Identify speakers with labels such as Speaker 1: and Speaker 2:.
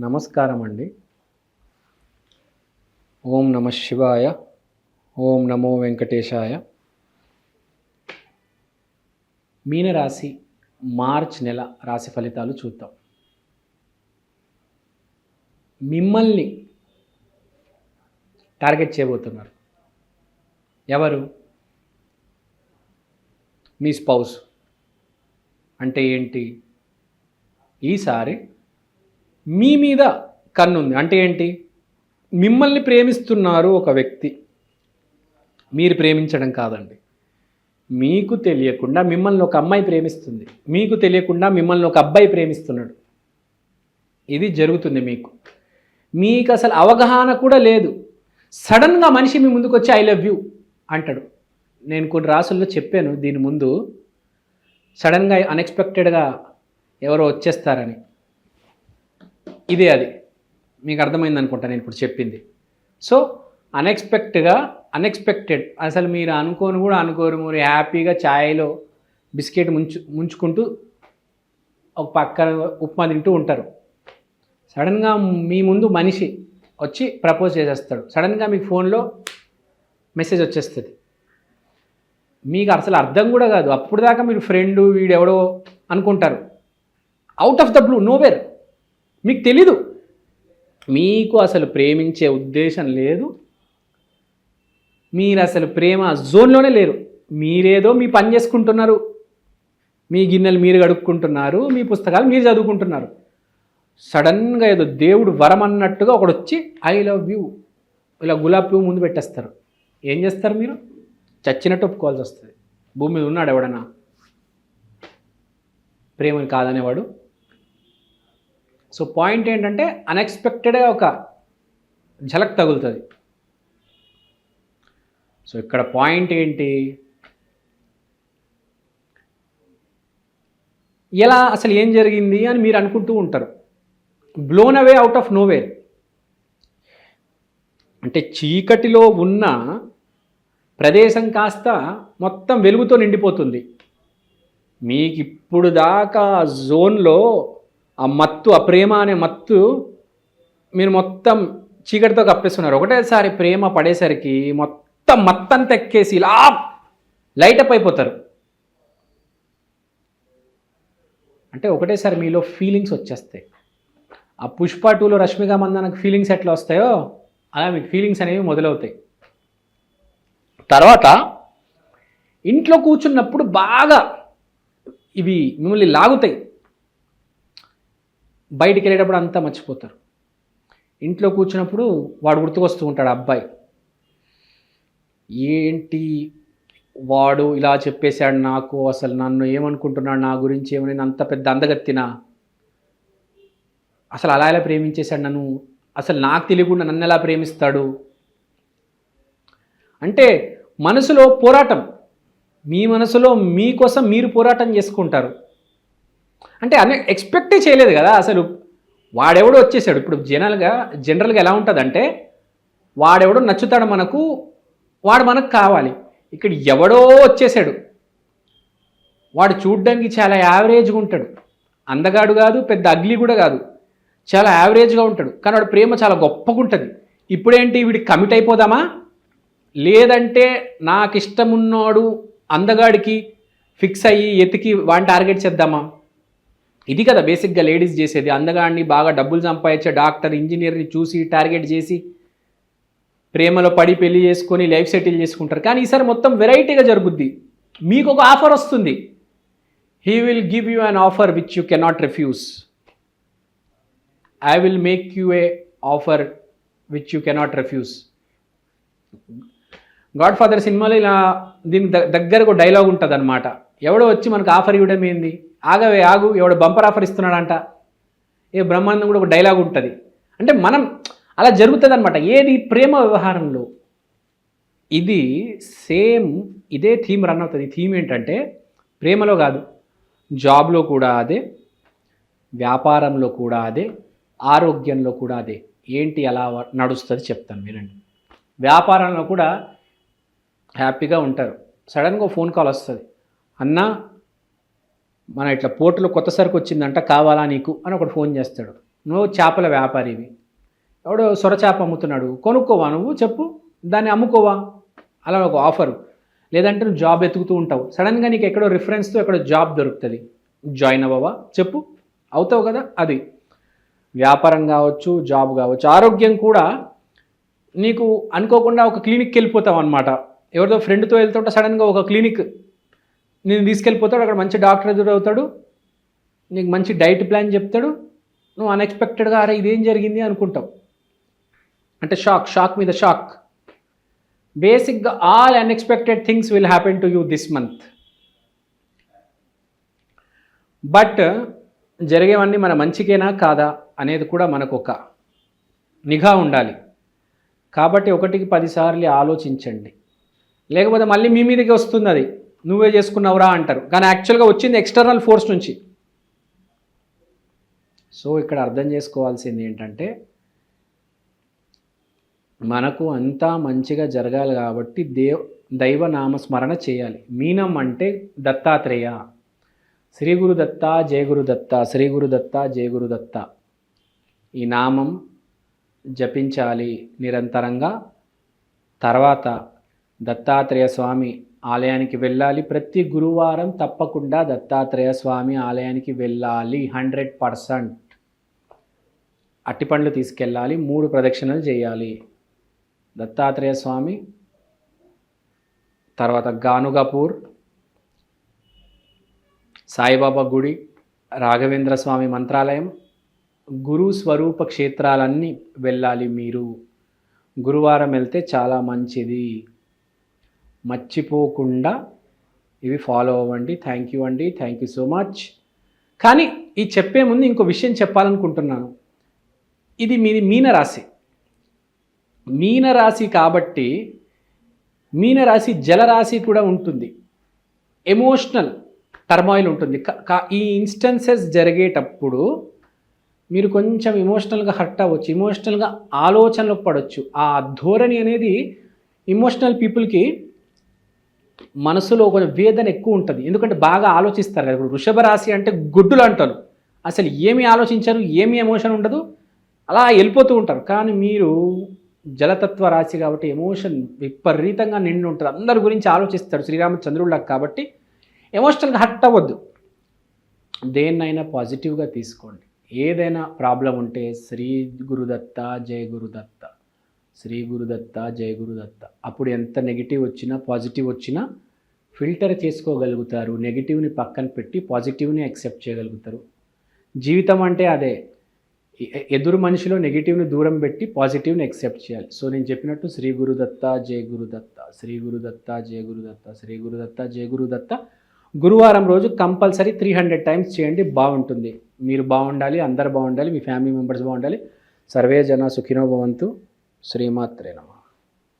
Speaker 1: నమస్కారం అండి ఓం నమ శివాయ ఓం నమో వెంకటేశాయ. మీనరాశి మార్చ్ నెల రాశి ఫలితాలు చూద్దాం. మిమ్మల్ని టార్గెట్ చేయబోతున్నారు. ఎవరు? మీ స్పౌస్. అంటే ఏంటి? ఈసారి మీ మీద కన్నుంది. అంటే ఏంటి? మిమ్మల్ని ప్రేమిస్తున్నారు ఒక వ్యక్తి. మీరు ప్రేమించడం కాదండి. మీకు తెలియకుండా మిమ్మల్ని ఒక అమ్మాయి ప్రేమిస్తుంది. మీకు తెలియకుండా మిమ్మల్ని ఒక అబ్బాయి ప్రేమిస్తున్నాడు. ఇది జరుగుతుంది మీకు. మీకు అసలు అవగాహన కూడా లేదు. సడన్గా మనిషి మీ ముందుకు వచ్చి ఐ లవ్ యూ అంటాడు. నేను కొన్ని రాసుల్లో చెప్పాను. దీని ముందు సడన్గా అన్ఎక్స్పెక్టెడ్గా ఎవరో వచ్చేస్తారని. ఇదే అది. మీకు అర్థమైంది అనుకుంటా నేను ఇప్పుడు చెప్పింది. సో అన్ఎక్స్పెక్ట్గా అన్ఎక్స్పెక్టెడ్ అసలు మీరు అనుకోని కూడా అనుకోరు. మీరు హ్యాపీగా ఛాయ్లో బిస్కెట్ ముంచు ముంచుకుంటూ ఒక పక్కన ఉప్మా తింటూ ఉంటారు. సడన్గా మీ ముందు మనిషి వచ్చి ప్రపోజ్ చేసేస్తాడు. సడన్గా మీకు ఫోన్లో మెసేజ్ వచ్చేస్తుంది. మీకు అసలు అర్థం కూడా కాదు. అప్పుడు దాకా మీరు ఫ్రెండ్ వీడెవడో అనుకుంటారు. Out of the blue nowhere మీకు తెలీదు. మీకు అసలు ప్రేమించే ఉద్దేశం లేదు. మీరు అసలు ప్రేమ జోన్లోనే లేరు. మీరేదో మీ పని చేసుకుంటున్నారు. మీ గిన్నెలు మీరు కడుక్కుంటున్నారు. మీ పుస్తకాలు మీరు చదువుకుంటున్నారు. సడన్గా ఏదో దేవుడు వరం అన్నట్టుగా ఒకడు వచ్చి ఐ లవ్ యూ. ఇలా గులాబీ పువ్వు ముందు పెట్టేస్తారు. ఏం చేస్తారు మీరు? చచ్చినట్టు ఒప్పుకోవాల్సి వస్తుంది. భూమి మీద ఉన్నాడు ఎవడన్నా? ప్రేమని కాదనేవాడు? సో పాయింట్ ఏంటంటే అన్ఎక్స్పెక్టెడ్గా ఒక ఝలక్ తగులుతుంది. సో ఇక్కడ పాయింట్ ఏంటి? ఎలా అసలు ఏం జరిగింది అని మీరు అనుకుంటూ ఉంటారు. Blown away out of nowhere అంటే చీకటిలో ఉన్న ప్రదేశం కాస్త మొత్తం వెలుగుతో నిండిపోతుంది. మీకు ఇప్పుడు దాకా జోన్లో ఆ మత్తు ఆ ప్రేమ అనే మత్తు మీరు మొత్తం చీకటితో కప్పేస్తున్నారు. ఒకటేసారి ప్రేమ పడేసరికి మొత్తం మత్తంతా ఎక్కేసి ఇలా లైటప్ అయిపోతారు. అంటే ఒకటేసారి మీలో ఫీలింగ్స్ వచ్చేస్తాయి. ఆ పుష్ప టూలో రష్మిక మందనకు ఫీలింగ్స్ ఎట్లా వస్తాయో అలా మీకు ఫీలింగ్స్ అనేవి మొదలవుతాయి. తర్వాత ఇంట్లో కూర్చున్నప్పుడు బాగా ఇవి మిమ్మల్ని లాగుతాయి. బయటికి వెళ్ళేటప్పుడు అంతా మర్చిపోతారు. ఇంట్లో కూర్చున్నప్పుడు వాడు గుర్తుకొస్తూ ఉంటాడు అబ్బాయి ఏంటి వాడు ఇలా చెప్పేశాడు నాకు? అసలు నన్ను ఏమనుకుంటున్నాడు? నా గురించి ఏమని? అంత పెద్ద అందగత్తినా? అసలు అలా ఎలా ప్రేమించేశాడు నన్ను? అసలు నాకు తెలియకుండా నన్ను ఎలా ప్రేమిస్తాడు? అంటే మనసులో పోరాటం. మీ మనసులో మీకోసం మీరు పోరాటం చేసుకుంటారు. అంటే అన్ని ఎక్స్పెక్టే చేయలేదు కదా అసలు. వాడెవడో వచ్చేసాడు. ఇప్పుడు జనరల్గా జనరల్గా ఎలా ఉంటుందంటే వాడెవడో నచ్చుతాడు మనకు వాడు మనకు కావాలి. ఇక్కడ ఎవడో వచ్చేసాడు. వాడు చూడ్డానికి చాలా యావరేజ్గా ఉంటాడు. అందగాడు కాదు పెద్ద అగ్లి కూడా కాదు. చాలా యావరేజ్గా ఉంటాడు. కానీ వాడు ప్రేమ చాలా గొప్పగా ఉంటుంది. ఇప్పుడేంటి? వీడికి కమిట్ అయిపోదామా? లేదంటే నాకు ఇష్టమున్నాడు అందగాడికి ఫిక్స్ అయ్యి ఎతికి వాడిని టార్గెట్ చేద్దామా? ఇది కదా బేసిక్గా లేడీస్ చేసేది. అందగాడిని బాగా డబ్బులు సంపాదించే డాక్టర్ ఇంజనీర్ని చూసి టార్గెట్ చేసి ప్రేమలో పడి పెళ్ళి చేసుకొని లైఫ్ సెటిల్ చేసుకుంటారు. కానీ ఈసారి మొత్తం వెరైటీగా జరుగుద్ది. మీకు ఒక ఆఫర్ వస్తుంది. He will give you an offer which you cannot refuse I will make you a offer which you cannot refuse Godfather సినిమాలో ఇలా దీని దగ్గరకు డైలాగ్ ఉంటుంది అనమాట ఎవడో వచ్చి మనకు ఆఫర్ ఇవ్వడం ఏంది? ఆగవే ఆగు ఎవడు బంపర్ ఆఫర్ ఇస్తున్నాడంట. ఏ బ్రహ్మాండం కూడా ఒక డైలాగ్ ఉంటుంది. అంటే మనం అలా జరుగుతుంది అనమాట ఏది? ప్రేమ వ్యవహారంలో. ఇది సేమ్ ఇదే థీమ్ రన్ అవుతుంది. థీమ్ ఏంటంటే ప్రేమలో కాదు జాబ్లో కూడా అదే వ్యాపారంలో కూడా అదే ఆరోగ్యంలో కూడా అదే. ఏంటి అలా నడుస్తుంది చెప్తాను వినండి. వ్యాపారంలో కూడా హ్యాపీగా ఉంటారు. సడన్గా ఫోన్ కాల్ వస్తుంది. అన్నా మన ఇట్లా పోర్టులో కొత్త సరుకు వచ్చిందంట కావాలా నీకు? అని ఒకడు ఫోన్ చేస్తాడు. నువ్వు చేపల వ్యాపారివి ఎవడో సొర చేప అమ్ముతున్నాడు. కొనుక్కోవా నువ్వు? చెప్పు. దాన్ని అమ్ముకోవా? అలా ఒక ఆఫర్. లేదంటే నువ్వు జాబ్ ఎతుకుతూ ఉంటావు. సడన్గా నీకు ఎక్కడో రిఫరెన్స్తో ఎక్కడో జాబ్ దొరుకుతుంది. జాయిన్ అవ్వవా? చెప్పు. అవుతావు కదా? అది. వ్యాపారం కావచ్చు జాబ్ కావచ్చు. ఆరోగ్యం కూడా నీకు అనుకోకుండా ఒక క్లినిక్కి వెళ్ళిపోతావు అనమాట ఎవరితో ఫ్రెండ్తో వెళ్తుంటే సడన్గా ఒక క్లినిక్ నేను తీసుకెళ్ళిపోతాడు అక్కడ మంచి డాక్టర్ ఎదురవుతాడు నీకు మంచి డైట్ ప్లాన్ చెప్తాడు నువ్వు అన్ఎక్స్పెక్టెడ్గా అరే ఇదేం జరిగింది అనుకుంటావు. అంటే షాక్ షాక్ మీద షాక్. బేసిక్గా all unexpected things will happen to you this month but జరిగేవన్నీ మన మంచికేనా కాదా అనేది కూడా మనకు ఒక నిఘా ఉండాలి. కాబట్టి ఒకటికి పదిసార్లు ఆలోచించండి. లేకపోతే మళ్ళీ మీ మీదకి వస్తుంది అది. నువ్వే చేసుకున్నావురా అంటారు. కానీ యాక్చువల్గా వచ్చింది ఎక్స్టర్నల్ ఫోర్స్ నుంచి. సో ఇక్కడ అర్థం చేసుకోవాల్సింది ఏంటంటే మనకు అంతా మంచిగా జరగాలి కాబట్టి దేవ్ దైవ స్మరణ చేయాలి. మీనం అంటే దత్తాత్రేయ. శ్రీ గురు దత్త జయ గురు దత్త శ్రీ గురు దత్త జయ గురు దత్త. ఈ నామం జపించాలి నిరంతరంగా. తర్వాత దత్తాత్రేయ స్వామి ఆలయానికి వెళ్ళాలి. ప్రతి గురువారం తప్పకుండా దత్తాత్రేయ స్వామి ఆలయానికి వెళ్ళాలి. హండ్రెడ్ పర్సెంట్ అట్టిపండ్లు తీసుకెళ్ళాలి. మూడు ప్రదక్షిణలు చేయాలి. దత్తాత్రేయ స్వామి తర్వాత గానుగపూర్ సాయిబాబా గుడి రాఘవేంద్ర స్వామి మంత్రాలయం గురు స్వరూప క్షేత్రాలన్నీ వెళ్ళాలి మీరు. గురువారం వెళ్తే చాలా మంచిది. మర్చిపోకుండా ఇవి ఫాలో అవ్వండి. థ్యాంక్ యూ అండి. థ్యాంక్ యూ సో మచ్ కానీ ఈ చెప్పే ముందు ఇంకో విషయం చెప్పాలనుకుంటున్నాను. ఇది మీది మీనరాశి. మీనరాశి కాబట్టి మీనరాశి జలరాశి కూడా ఉంటుంది. ఎమోషనల్ టర్మాయిల్ ఉంటుంది. ఈ ఇన్స్టెన్సెస్ జరిగేటప్పుడు మీరు కొంచెం ఇమోషనల్గా హర్ట్ అవ్వచ్చు ఇమోషనల్గా ఆలోచనలు పడవచ్చు ఆ ధోరణి అనేది ఇమోషనల్ పీపుల్కి మనసులో కొంచెం వేదన ఎక్కువ ఉంటుంది. ఎందుకంటే బాగా ఆలోచిస్తారు కదా. ఇప్పుడు వృషభ రాశి అంటే గుడ్డులు అంటారు. అసలు ఏమి ఆలోచించరు ఏమి ఎమోషన్ ఉండదు. అలా వెళ్ళిపోతూ ఉంటారు. కానీ మీరు జలతత్వ రాశి కాబట్టి ఎమోషన్ విపరీతంగా నిండి ఉంటుంది అందరి గురించి ఆలోచిస్తారు. శ్రీరామచంద్రుళ్ళకి కాబట్టి ఎమోషనల్గా హట్ అవ్వద్దు. దేన్నైనా పాజిటివ్గా తీసుకోండి. ఏదైనా ప్రాబ్లం ఉంటే శ్రీ గురుదత్త జయ గురుదత్త. శ్రీ గురుదత్త జయ గురుదత్త అప్పుడు ఎంత నెగిటివ్ వచ్చినా పాజిటివ్ వచ్చినా ఫిల్టర్ చేసుకోగలుగుతారు. నెగిటివ్ని పక్కన పెట్టి పాజిటివ్ని యాక్సెప్ట్ చేయగలుగుతారు. జీవితం అంటే అదే. ఎ- ఎదురు మనిషిలో నెగిటివ్ని దూరం పెట్టి పాజిటివ్ని యాక్సెప్ట్ చేయాలి. సో నేను చెప్పినట్టు శ్రీ గురుదత్త జయ గురుదత్త శ్రీ గురుదత్త జయ గురుదత్త శ్రీ గురుదత్త జయ గురుదత్త గురువారం రోజు కంపల్సరీ త్రీ హండ్రెడ్ టైమ్స్ చేయండి బాగుంటుంది. మీరు బాగుండాలి అందరు బాగుండాలి మీ ఫ్యామిలీ మెంబర్స్ బాగుండాలి. సర్వే జన సుఖినో భవంతు. శ్రీమాత్రే నమ.